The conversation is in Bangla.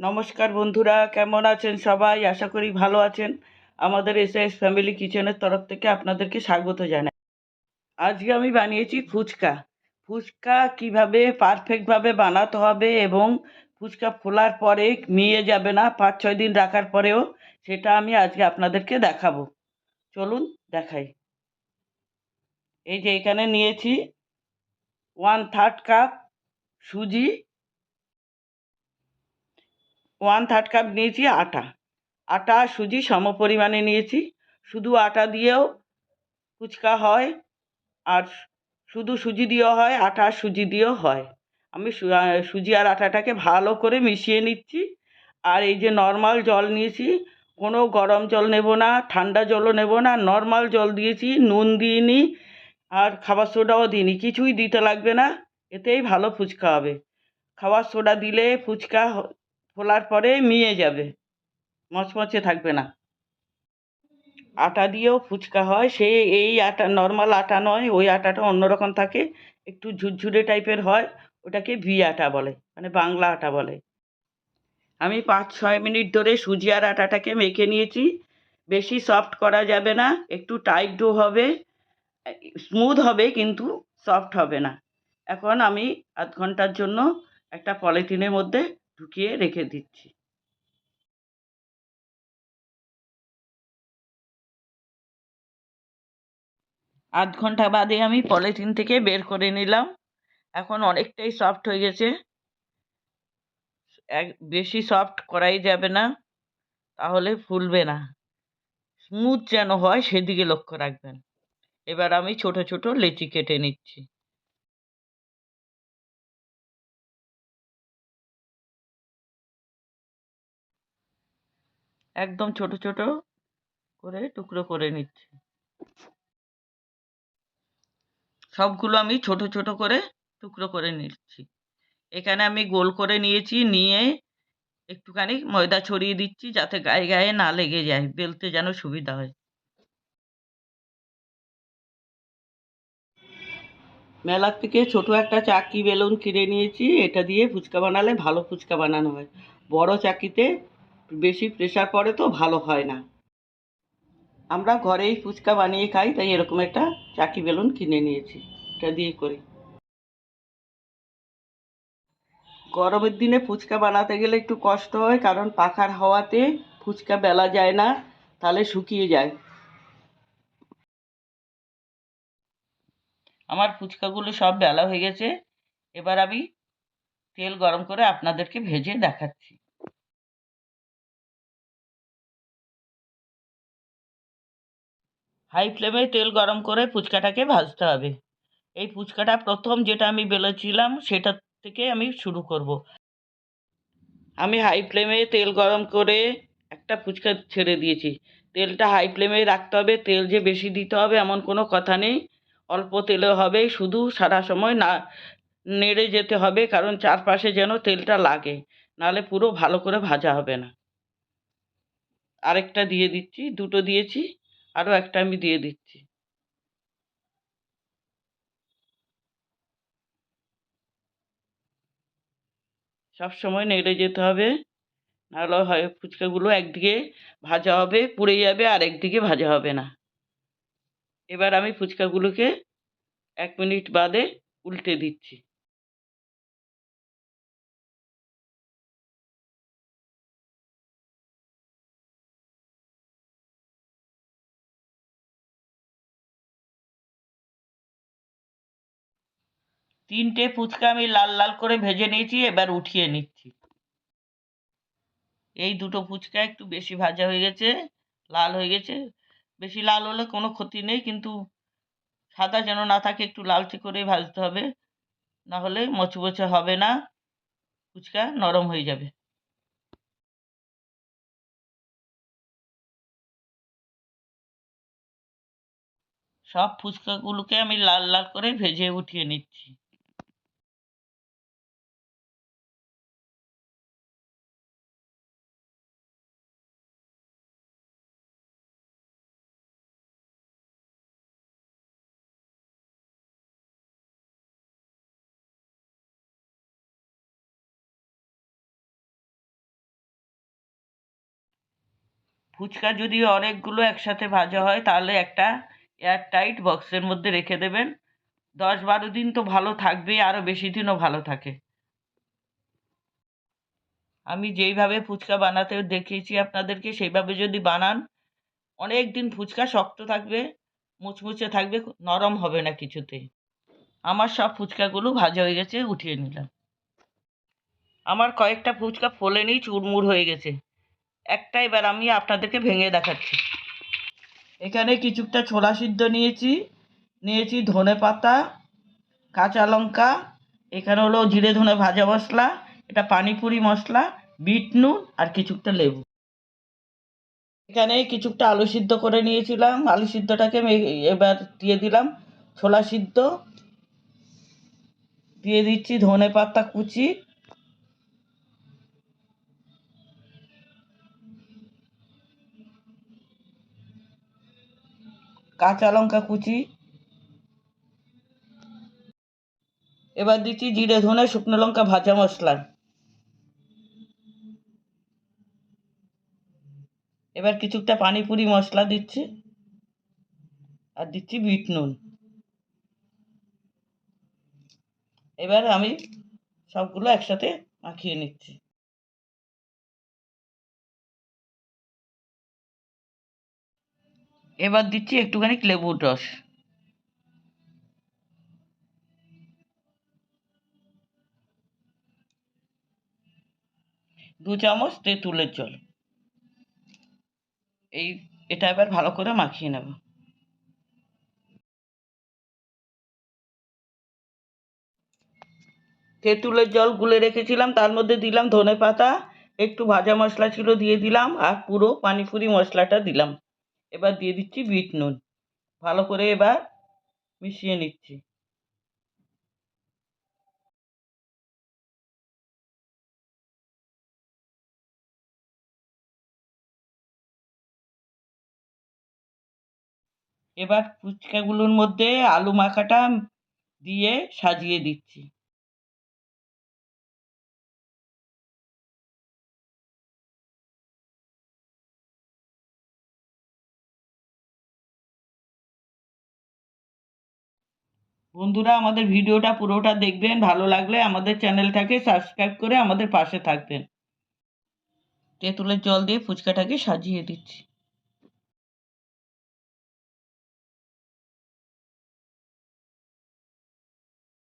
নমস্কার বন্ধুরা, কেমন আছেন সবাই? আশা করি ভালো আছেন। আমাদের এস এস ফ্যামিলি কিচেনের তরফ থেকে আপনাদেরকে স্বাগত জানাই। আজকে আমি বানিয়েছি ফুচকা। ফুচকা কীভাবে পারফেক্টভাবে বানাতে হবে এবং ফুচকা ফোলার পরে মিয়ে যাবে না, পাঁচ ছয় দিন রাখার পরেও, সেটা আমি আজকে আপনাদেরকে দেখাবো। চলুন দেখাই। এই যে এখানে নিয়েছি ওয়ান থার্ড কাপ সুজি ওয়ান থার্ড কাপ নিয়েছি, আটা। আটা সুজি সম পরিমাণে নিয়েছি। শুধু আটা দিয়েও ফুচকা হয় আর শুধু সুজি দিয়েও হয়, আটা আর সুজি দিয়েও হয়। আমি সুজি আর আটাটাকে ভালো করে মিশিয়ে নিচ্ছি। আর এই যে নর্মাল জল নিয়েছি, কোনো গরম জল নেব না, ঠান্ডা জলও নেব না, নর্মাল জল দিয়েছি, নুন দিইনি আর খাবার সোডাও দিইনি, কিছুই দিতে লাগবে না, এতেই ভালো ফুচকা হবে। খাবার সোডা দিলে ফুচকা ফোলার পরে মিয়ে যাবে। মচমচে থাকবে না। আটা দিয়েও ফুচকা হয়। সে এই আটা নর্মাল আটা নয়, ওই আটাটা অন্যরকম থাকে। একটু ঝুরঝুরে টাইপের হয়। ওটাকে ভি আটা বলে মানে বাংলা আটা বলে। আমি পাঁচ, ছয় মিনিট ধরে সুজি আর আটাটাকে মেখে নিয়েছি। বেশি সফট করা যাবে না। একটু টাইট ডো হবে। স্মুথ হবে, কিন্তু সফট হবে না। এখন আমি আধ ঘণ্টার জন্য একটা পলিথিনের মধ্যে ঢুকিয়ে রেখে দিচ্ছি। আধ ঘণ্টা বাদে আমি পলিথিন থেকে বের করে নিলাম। এখন অনেকটাই সফট হয়ে গেছে। এক, বেশি সফট করাই যাবে না, তাহলে ফুলবে না। স্মুথ যেন হয় সেদিকে লক্ষ্য রাখবেন। এবার আমি ছোট ছোট লেচি কেটে নিচ্ছি। একদম ছোট ছোট করে টুকরো করে নিচ্ছি। সবগুলো আমি ছোট ছোট করে টুকরো করে নিচ্ছি। এখানে আমি গোল করে নিয়েছি, নিয়ে একটুখানি ময়দা ছড়িয়ে দিচ্ছি যাতে গায়ে গায়ে না লেগে যায়, বেলতে যেন সুবিধা হয়। মেলার থেকে ছোট একটা চাকি বেলুন কিনে নিয়েছি। এটা দিয়ে ফুচকা বানালে ভালো ফুচকা বানানো হয়। বড় চাকিতে বেশি প্রেশার পড়ে তো ভালো হয় না। আমরা ঘরেই ফুচকা বানিয়ে খাই, তাই এরকম একটা চাকি বেলুন কিনে নিয়েছি, এটা দিয়ে করি। গরমের দিনে ফুচকা বানাতে গেলে একটু কষ্ট হয়, কারণ পাখার হাওয়াতে ফুচকা বেলা যায় না, তাহলে শুকিয়ে যায়। আমার ফুচকাগুলো সব বেলা হয়ে গেছে, এবার আমি তেল গরম করে আপনাদেরকে ভেজে দেখাচ্ছি। হাই ফ্লেমে তেল গরম করে ফুচকাটাকে ভাজতে হবে। এই ফুচকাটা প্রথম যেটা আমি বেলেছিলাম, সেটা থেকে আমি শুরু করব। আমি হাই ফ্লেমে তেল গরম করে একটা ফুচকা ছেড়ে দিয়েছি। তেলটা হাই ফ্লেমে রাখতে হবে, তেল যে বেশি দিতে হবে এমন কোনো কথা নেই। অল্প তেলে হবে, শুধু সারা সময় না, নেড়ে যেতে হবে, কারণ চারপাশে যেন তেলটা লাগে, নাহলে পুরো ভালো করে ভাজা হবে না। আরেকটা দিয়ে দিচ্ছি, দুটো দিয়েছি। আরও একটা আমি দিয়ে দিচ্ছি। সব সময় নেড়ে যেতে হবে, নাহলে হয় ফুচকাগুলো একদিকে ভাজা হবে, পুড়ে যাবে, আর একদিকে ভাজা হবে না। এবার আমি ফুচকাগুলোকে এক মিনিট বাদে উল্টে দিচ্ছি। তিনটে ফুচকা আমি লাল লাল করে ভেজে নিয়েছি, এবার উঠিয়ে নিচ্ছি। এই দুটো ফুচকা একটু বেশি ভাজা হয়ে গেছে, লাল হয়ে গেছে। বেশি লাল হলে কোনো ক্ষতি নেই, কিন্তু সাদা যেন না থাকে, একটু লালচে করে ভাজতে হবে। না হলে মচমচে হবে না, ফুচকা নরম হয়ে যাবে। সব ফুচকাগুলোকে আমি লাল লাল করে ভেজে উঠিয়ে নিচ্ছি। ফুচকা যদি অনেকগুলো একসাথে ভাজা হয়, তাহলে একটা এয়ার টাইট বক্সের মধ্যে রেখে দেবেন। দশ বারো দিন তো ভালো থাকবে আরও বেশি দিনও ভালো থাকে। আমি যেইভাবে ফুচকা বানাতে দেখিয়েছি আপনাদেরকে, সেইভাবে যদি বানান অনেক দিন ফুচকা শক্ত থাকবে, মুচমুচে থাকবে, নরম হবে না কিছুতেই আমার সব ফুচকাগুলো ভাজা হয়ে গেছে, উঠিয়ে নিলাম। আমার কয়েকটা ফুচকা ফোলেনি, চুরমুর হয়ে গেছে। একটা এবার আমি আপনাদেরকে ভেঙে দেখাচ্ছি। এখানে কিছুটা ছোলা সিদ্ধ নিয়েছি। নিয়েছি ধনে পাতা, কাঁচা লঙ্কা, এখানে হলো জিরে ধনে ভাজা মশলা, এটা পানিপুরি মশলা, বিট নুন আর কিছুটা লেবু। এখানে কিছুটা আলু সিদ্ধ করে নিয়েছিলাম। আলু সিদ্ধটাকে এবার দিয়ে দিলাম। ছোলা সিদ্ধ। দিয়ে দিচ্ছি ধনে পাতা কুচি। কাঁচা লঙ্কা কুচি। এবার দিচ্ছি জিরে, ধনে, শুকনো লঙ্কা, ভাজা মশলা। এবার কিছুটা পানিপুরি মশলা দিচ্ছি। আর দিচ্ছি বিট নুন। এবার আমি সবগুলো একসাথে মাখিয়ে নিচ্ছি। এবার দিচ্ছি একটুখানি লেবুর রস। দু চামচ তেঁতুলের জল। এই, এটা এবার ভালো করে মাখিয়ে নেব। তেঁতুলের জল গুলে রেখেছিলাম, তার মধ্যে দিলাম ধনে পাতা একটু ভাজা মশলা ছিল দিয়ে দিলাম, আর পুরো পানিপুরি মশলাটা দিলাম। এবার দিয়ে দিচ্ছি বিট নুন। ভালো করে এবার মিশিয়ে নিচ্ছি। এবার ফুচকাগুলোর মধ্যে আলু মাখাটা দিয়ে সাজিয়ে দিচ্ছি। বন্ধুরা, আমাদের ভিডিওটা পুরোটা দেখবেন। ভালো লাগলে আমাদের চ্যানেলটাকে সাবস্ক্রাইব করে আমাদের পাশে থাকবেন। তেঁতুলের জল দিয়ে ফুচকাটাকে সাজিয়ে দিচ্ছি।